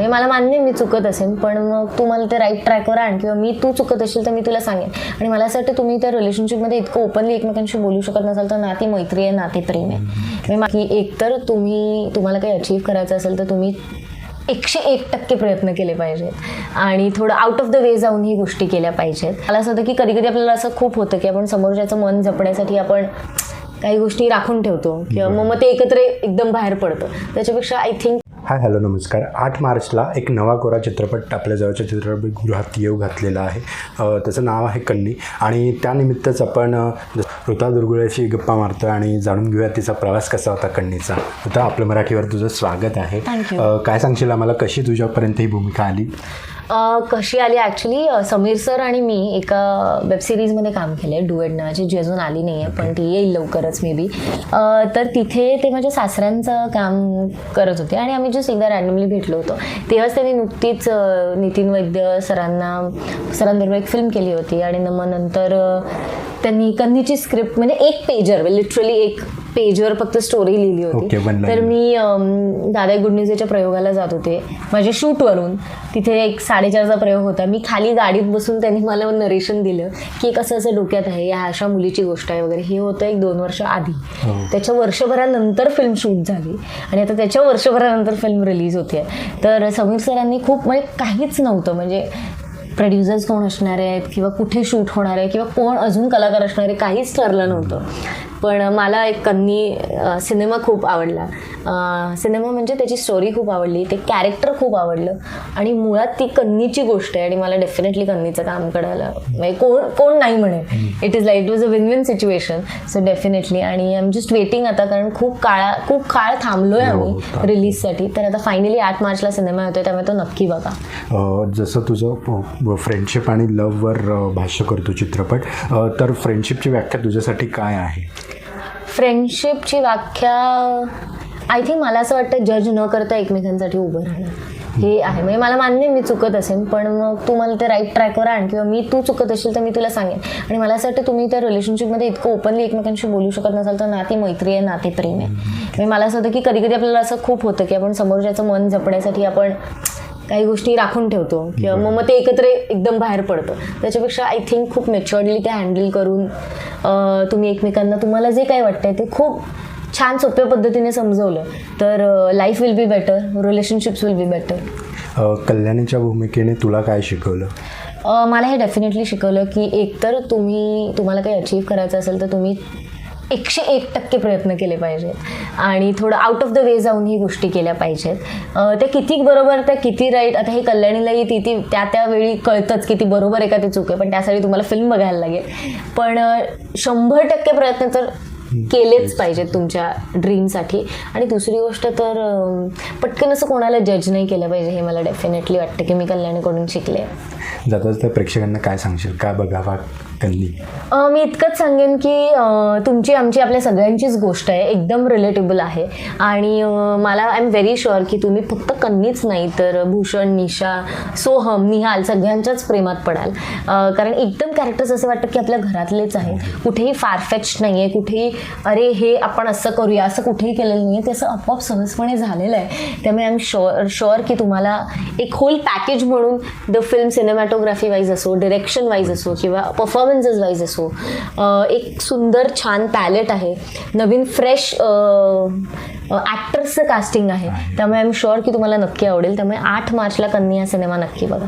म्हणजे मला मान्य मी चुकत असेल पण मग तू मला ते राईट ट्रॅकवर आण किंवा मी तू चुकत असेल तर मी तुला सांगेन. आणि मला असं वाटतं तुम्ही त्या रिलेशनशिपमध्ये इतकं ओपनली एकमेकांशी बोलू शकत नसाल तर ना ती मैत्री आहे ना ते प्रेम आहे. बाकी एकतर तुम्ही तुम्हाला काही अचीव्ह करायचं असेल तर तुम्ही एकशे एक टक्के प्रयत्न केले पाहिजेत. आणि थोडं आउट ऑफ द वे जाऊन ही गोष्टी केल्या पाहिजेत. मला असं होतं की कधी कधी आपल्याला असं खूप होतं की आपण समोरच्याचं मन जपण्यासाठी आपण काही गोष्टी राखून ठेवतो. किंवा मग मग ते एकत्र एकदम बाहेर पडतं. त्याच्यापेक्षा आय थिंक हाय हॅलो नमस्कार. आठ मार्चला एक नवा कोरा चित्रपट आपल्या जवळच्या चित्रपटगृहात येऊ घातलेला आहे. त्याचं नाव आहे कन्नी आणि त्यानिमित्तच आपण ऋता दुर्गुळ्याशी गप्पा मारतो आणि जाणून घेऊया तिचा प्रवास कसा होता कन्नीचा. ऋता आपलं मराठीवर तुझं स्वागत आहे. काय सांगशील आम्हाला? कशी तुझ्यापर्यंत ही भूमिका आली? कशी आली? ॲक्च्युली समीर सर आणि मी एका वेब सिरीजमध्ये काम केलं आहे डुएट नावाची जी अजून आली नाही आहे पण ती येईल लवकरच मे बी तर तिथे ते माझ्या सासऱ्यांचं काम करत होते आणि आम्ही जस्ट एकदा रॅन्डमली भेटलो होतो. तेव्हाच त्यांनी नुकतीच नितीन वैद्य सरांना सरांबरोबर एक फिल्म केली होती आणि मग नंतर त्यांनी कन्नीची स्क्रिप्ट म्हणजे एक पेजर लिटरली एक पेजवर फक्त स्टोरी लिहिली Okay, होती one तर. मी दादा गुड न्यूजच्या प्रयोगाला जात होते. माझ्या शूटवरून तिथे एक साडेचारचा प्रयोग होता. मी खाली गाडीत बसून त्यांनी मला नरेशन दिलं की एक असं असं डोक्यात आहे या अशा मुलीची गोष्ट आहे वगैरे. हे होतं एक दोन वर्ष आधी. हो. त्याच्या वर्षभरानंतर फिल्म शूट झाली. आणि आता त्याच्या वर्षभरानंतर फिल्म रिलीज होते तर समीर सरांनी खूप म्हणजे काहीच नव्हतं. म्हणजे प्रोड्युसर्स कोण असणार आहेत किंवा कुठे शूट होणार आहे किंवा कोण अजून कलाकार असणार आहे काहीच ठरलं नव्हतं. पण मला एक कन्नी सिनेमा खूप आवडला. सिनेमा म्हणजे त्याची स्टोरी खूप आवडली ते कॅरेक्टर खूप आवडलं. आणि मुळात ती कन्नीची गोष्ट आहे आणि मला डेफिनेटली कन्नीचं काम करायला म्हणजे कोण कोण नाही म्हणेल. It is like it was a win win situation so definitely आणि आय एम जस्ट वेटिंग आता कारण खूप काळा खूप काळ थांबलोय हो, आम्ही. रिलीजसाठी तर आता फायनली आठ मार्चला सिनेमा येतोय त्यामुळे तो नक्की बघा. जसं तुझं फ्रेंडशिप आणि लव्हवर भाष्य करतो चित्रपट. तर फ्रेंडशिपची व्याख्या तुझ्यासाठी काय आहे? फ्रेंडशिपची व्याख्या आय थिंक मला असं वाटतं जज न करता एकमेकांसाठी उभं राहणं. हे आहे. म्हणजे मला मान्य आहे मी चुकत असेल पण मग तू मला ते राईट ट्रॅकवर आण किंवा मी तू चुकत असेल तर मी तुला सांगेन. आणि मला असं वाटतं तुम्ही त्या रिलेशनशिपमध्ये इतकं ओपनली एकमेकांशी बोलू शकत नसाल तर ना ती मैत्री आहे ना ते प्रेम आहे. म्हणजे मला असं होतं की कधी कधी आपल्याला असं खूप होतं की आपण समोरच्याचं मन जपण्यासाठी आपण काही गोष्टी राखून ठेवतो. किंवा मग मग ते एकत्र एकदम बाहेर पडतं. त्याच्यापेक्षा आय थिंक खूप मेच्युअर्डली ते हँडल करून तुम्ही एकमेकांना तुम्हाला जे काही वाटतंय ते खूप छान सोप्या पद्धतीने समजवलं. तर life will be better relationships will be better कल्याणीच्या भूमिकेने तुला काय शिकवलं? मला हे डेफिनेटली शिकवलं की एकतर तुम्ही तुम्हाला काही अचीव्ह करायचं असेल तर तुम्ही एकशे एक टक्के प्रयत्न केले पाहिजेत. आणि थोडं आउट ऑफ द वे जाऊन ही गोष्टी केल्या पाहिजेत. अ, ते किती बरोबर त्या किती राईट आता हे कल्याणीलाही ती ती त्या त्यावेळी कळतंच की ती बरोबर आहे का ते चूक आहे पण त्यासाठी तुम्हाला फिल्म बघायला लागेल. पण शंभर टक्के प्रयत्न तर केलेच पाहिजेत तुमच्या ड्रीमसाठी आणि दुसरी गोष्ट तर पटकन असं कोणाला जज नाही केलं पाहिजे हे मला डेफिनेटली वाटतं की मी कल्याणीकडून शिकले. जाता जाता प्रेक्षकांना काय सांगशील? का बघावा अ, मी इतकंच सांगेन की तुमची आमची आपल्या सगळ्यांचीच गोष्ट आहे. एकदम रिलेटेबल आहे. आणि मला आय एम व्हेरी शुअर की तुम्ही फक्त कन्नीच नाही तर भूषण निशा सोहम निहाल सगळ्यांच्याच प्रेमात पडाल. कारण एकदम कॅरेक्टर्स असे वाटतं की आपल्या घरातलेच आहेत. कुठेही फारफेच नाही आहे कुठेही अरे हे आपण असं करूया. असं कुठेही केलेलं नाही आहे ते असं आपोआप सहजपणे झालेलं आहे. त्यामुळे आय एम शुअर शुअर की तुम्हाला एक होल पॅकेज म्हणून द फिल्म सिनेमॅटोग्राफी वाईज असो डिरेक्शन वाईज असो किंवा परफॉर्मन्सेस वाईज असो एक सुंदर छान पॅलेट आहे. नवीन फ्रेश ॲक्टर्सचं कास्टिंग आहे. त्यामुळे आय एम शुअर की तुम्हाला नक्की आवडेल. त्यामुळे आठ मार्चला कन्नी हा सिनेमा नक्की बघा.